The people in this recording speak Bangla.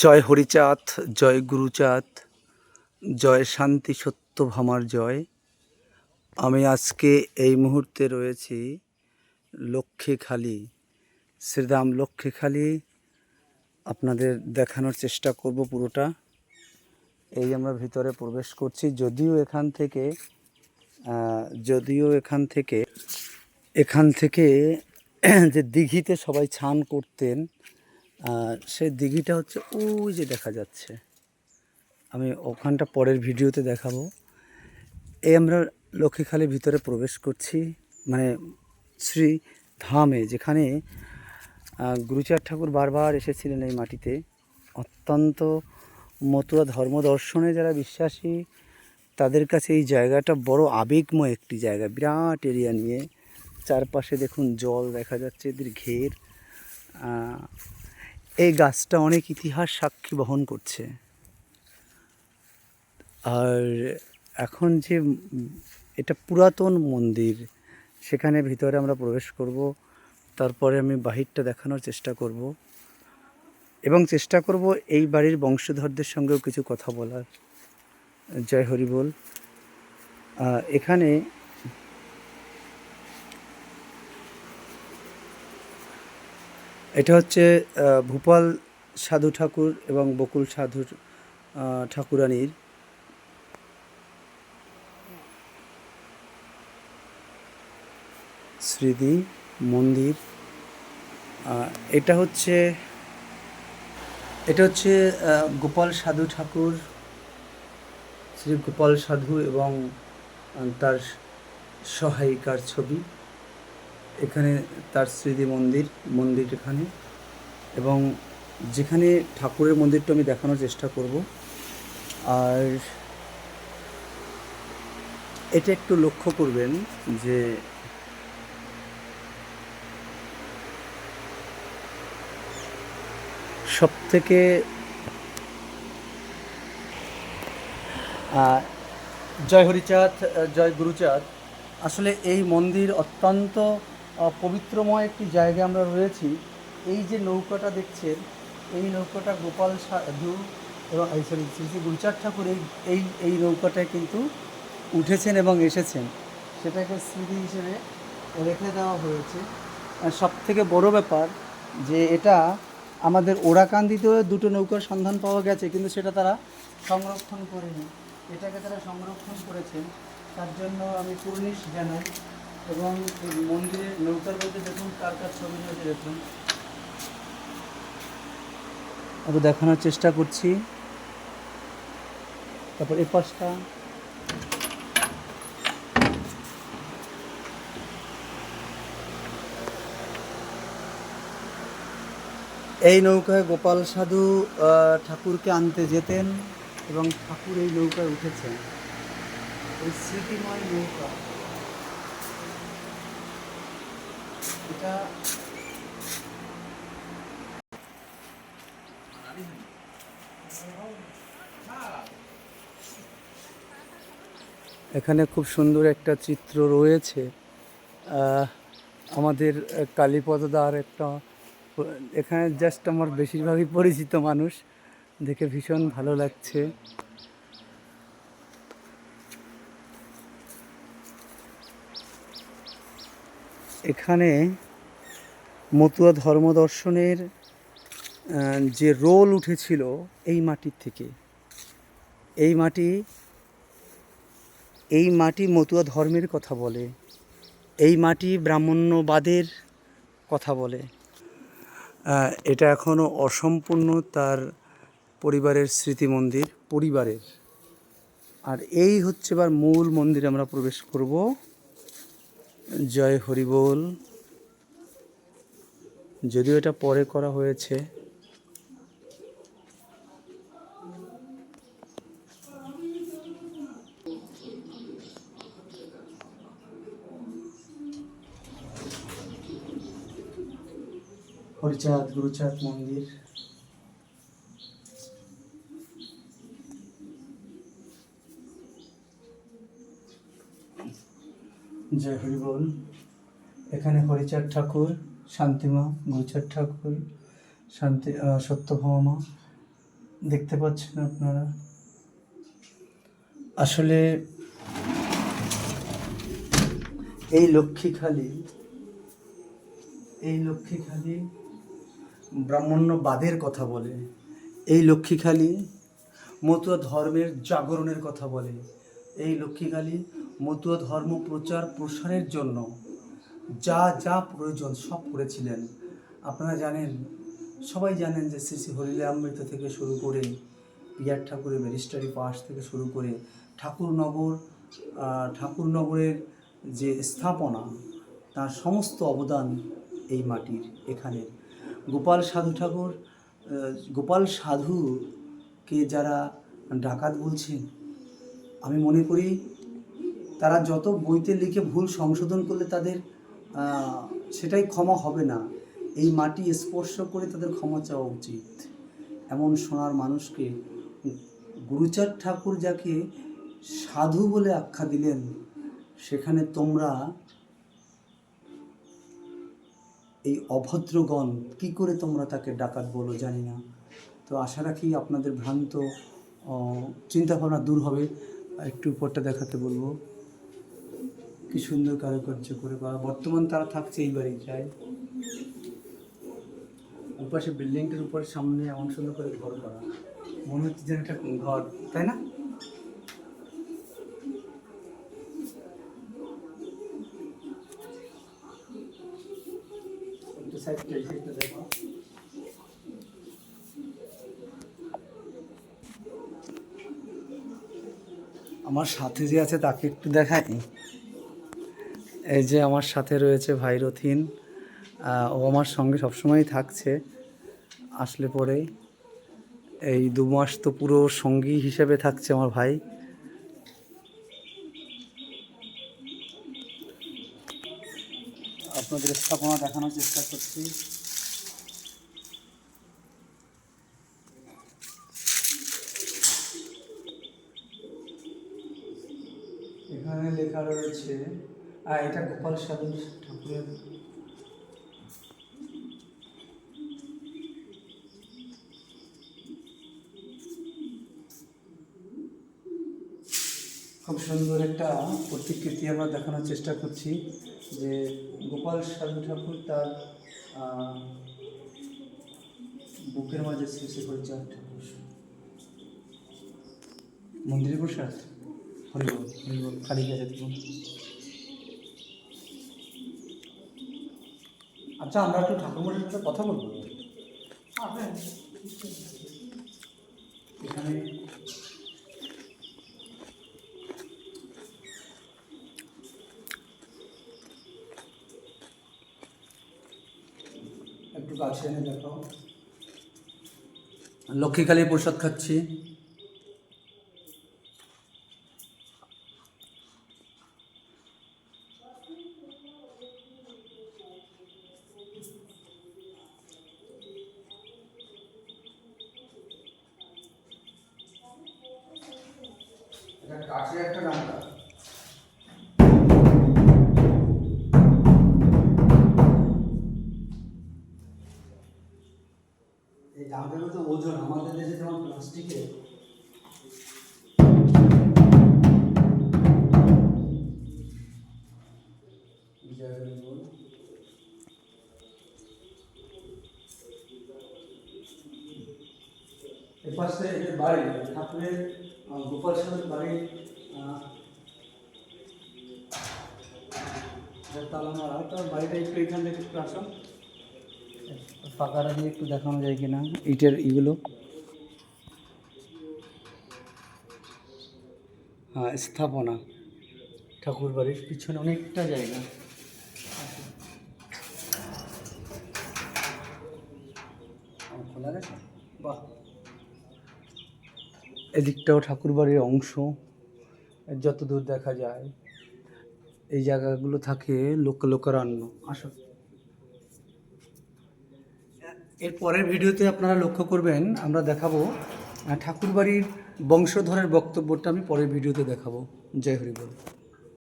জয় হরিচাঁদ, জয় গুরুচাঁদ, জয় শান্তি সত্য ভামার জয়। আমি আজকে এই মুহূর্তে রয়েছি লক্ষ্মীখালি শ্রীরাম লক্ষ্মীখালি আপনাদের দেখানোর চেষ্টা করব পুরোটা। এই আমরা ভিতরে প্রবেশ করছি। যদিও এখান থেকে যদিও এখান থেকে এখান থেকে যে দিঘিতে সবাই ছান করতেন আহ, সেই দিঘিটা হচ্ছে ওই যে দেখা যাচ্ছে। আমি ওখানটা পরের ভিডিওতে দেখাবো। এই আমরা লক্ষ্মীখালির ভিতরে প্রবেশ করছি মানে শ্রী ধামে যেখানে গুরুচার ঠাকুর বারবার এসেছিলেন এই মাটিতে। অত্যন্ত মতুয়া ধর্ম দর্শনে যারা বিশ্বাসী তাদের কাছে এই জায়গাটা বড় আবেগময় একটি জায়গা বিরাট এরিয়া নিয়ে। চারপাশে দেখুন জল দেখা যাচ্ছে এদের ঘের। এই গাছটা অনেক ইতিহাস সাক্ষী বহন করছে। আর এখন যে এটা পুরাতন মন্দির, সেখানে ভিতরে আমরা প্রবেশ করব, তারপরে আমি বাহিরটা দেখানোর চেষ্টা করব। এবং চেষ্টা করব এই বাড়ির বংশধরদের সঙ্গেও কিছু কথা বলার। জয় হরি বল। এখানে এটা হচ্ছে ভূপাল সাধু ঠাকুর এবং বকুল সাধুর ঠাকুরানীর। স্মৃতি, মন্দির এটা হচ্ছে এটা হচ্ছে গোপাল সাধু ঠাকুর, শ্রী গোপাল সাধু এবং তার সহায়িকার ছবি। এখানে তার স্মৃতি মন্দির মন্দির এখানে। এবং যেখানে ঠাকুরের মন্দিরটা আমি দেখানোর চেষ্টা করব। আর এটা একটু লক্ষ্য করবেন যে সব থেকে জয় হরিচাঁদ জয় গুরুচাঁদ, আসলে এই মন্দির অত্যন্ত পবিত্রময় একটি জায়গায় আমরা রয়েছি। এই যে নৌকাটা দেখছেন, এই নৌকাটা গোপাল সাধু এবং সরি শ্রী শ্রী গুরুচাঁদ ঠাকুর এই এই এই নৌকাটায় কিন্তু উঠেছেন এবং এসেছেন। সেটাকে স্মৃতি হিসেবে রেখে দেওয়া হয়েছে। সব থেকে বড় ব্যাপার যে এটা আমাদের ওরাকান্দিতেও দুটো নৌকার সন্ধান পাওয়া গেছে, কিন্তু সেটা তারা সংরক্ষণ করেনি। এটাকে তারা সংরক্ষণ করেছেন। তার জন্য আমি কুর্নিশ জানাই। এবং এই মন্দিরের নৌকার মধ্যে দেখুন কার কার ছবি রয়েছে দেখুন। আমি দেখানোর চেষ্টা করছি। তারপর এ পাশটা। এই নৌকায় গোপাল সাধু ঠাকুরকে আনতে যেতেন এবং ঠাকুর এই নৌকায় উঠেছেন। এই স্মৃতিময় নৌকা। এটা এখানে খুব সুন্দর একটা চিত্র রয়েছে। আমাদের আহ, কালীপদদার একটা এখানে জাস্ট আমার বেশিরভাগই পরিচিত মানুষ। দেখে ভীষণ ভালো লাগছে। এখানে মতুয়া ধর্ম দর্শনের যে রোল উঠেছিল এই মাটির থেকে। এই মাটি এই মাটি মতুয়া ধর্মের কথা বলে। এই মাটি ব্রাহ্মণ্যবাদের কথা বলে। এটা এখনও অসম্পূর্ণ তার পরিবারের স্মৃতি মন্দির পরিবারের। আর এই হচ্ছে এবার মূল মন্দিরে আমরা প্রবেশ করব। জয় হরিবোল যদিও এটা পরে করা হয়েছে। হরিচাঁদ গুরুচাঁদ মন্দির। জয় হরি বল। এখানে হরিচাঁদ ঠাকুর, শান্তিমা গুরুচাঁদ ঠাকুর, শান্তি সত্যভামা, দেখতে পাচ্ছেন আপনারা। আসলে এই লক্ষ্মীখালি এই লক্ষ্মীখালি ব্রাহ্মণ্যবাদের কথা বলে, এই লক্ষ্মীখালি মতুয়া ধর্মের জাগরণের কথা বলে, এই লক্ষ্মীখালি মতুয়া ধর্ম প্রচার প্রসারের জন্য যা যা প্রয়োজন সব করেছিলেন। আপনারা জানেন, সবাই জানেন যে শ্রী শ্রী হরিলামৃত থেকে শুরু করে পিয়ার ঠাকুরের ব্যারিস্টারি পাস থেকে শুরু করে ঠাকুরনগর ঠাকুরনগরের যে স্থাপনা, তার সমস্ত অবদান এই মাটির এখানের গোপাল সাধু ঠাকুর গোপাল সাধুকে যারা ডাকাত বলছেন, আমি মনে করি তারা যত বইতে লিখে ভুল সংশোধন করলে তাদের সেটাই ক্ষমা হবে না। এই মাটি স্পর্শ করে তাদের ক্ষমা চাওয়া উচিত। এমন সোনার মানুষকে গুরুচাঁদ ঠাকুর যাকে সাধু বলে আখ্যা দিলেন, সেখানে তোমরা এই অভদ্রগণ কি করে তোমরা তাকে ডাকাত বলো জানি না। তো আশা রাখি আপনাদের ভ্রান্ত চিন্তাভাবনা দূর হবে। একটু উপরটা দেখাতে বলব। কি সুন্দর কারুকার্য করে করা বর্তমান তারা থাকছে এই বাড়ি যায় ওপাশে বিল্ডিংটার উপরে সামনে এমন সুন্দর করে ঘর করা। মনে হচ্ছে যেন একটা ঘর, তাই না? আমার সাথে যে আছে তাকে একটু দেখাই। এই যে আমার সাথে রয়েছে ভাই রথিন ও আমার সঙ্গে সবসময়ই থাকছে, আসলে পরে এই দু মাস তো পুরো সঙ্গী হিসেবে থাকছে আমার ভাই। আপনাদের স্থাপনা দেখানোর চেষ্টা করছি। এখানে লেখা রয়েছে এটা গোপাল সাধু ঠাকুরের। খুব সুন্দর একটা প্রতিকৃতি আমরা দেখানোর চেষ্টা করছি যে গোপাল সাধু ঠাকুর তার বুকের মাঝে শ্রী হরিচাঁদ ঠাকুর। মন্দিরে আছে? হরিবল হরিবল, খালি গেছে আচ্ছা আমরা একটু ঠাকুরমশাইয়ের সাথে কথা বলব? এখানে একটু কাছে এনে দেখো। লক্ষ্মীকালী প্রসাদ খাচ্ছি এটা কাছে একটা ডান্ডা এই ডান্ডাগুলো তো ওজন আমাদের দেশে যেমন প্লাস্টিকের জয় এপাশে বাড়ি, ঠাকুরের গোপাল সাহেবের বাড়ি আহ, এটা তালা মারা তার একটু এখান থেকে একটু আসো ফাঁকাটা দিয়ে একটু দেখানো যায় কিনা, ইটের ইগুলো। হ্যাঁ স্থাপনা। ঠাকুর বাড়ির পিছনে অনেকটা জায়গা। খোলা গেছে? বাহ। এদিকটাও ঠাকুরবাড়ির অংশ। যত দূর দেখা যায় এই জায়গাগুলো থাকে লোক লোকারণ্য। আসো। এর পরের ভিডিওতে আপনারা লক্ষ্য করবেন, আমরা দেখাবো ঠাকুরবাড়ির বংশধরের বক্তব্যটা আমি পরের ভিডিওতে দেখাবো। জয় হরি বল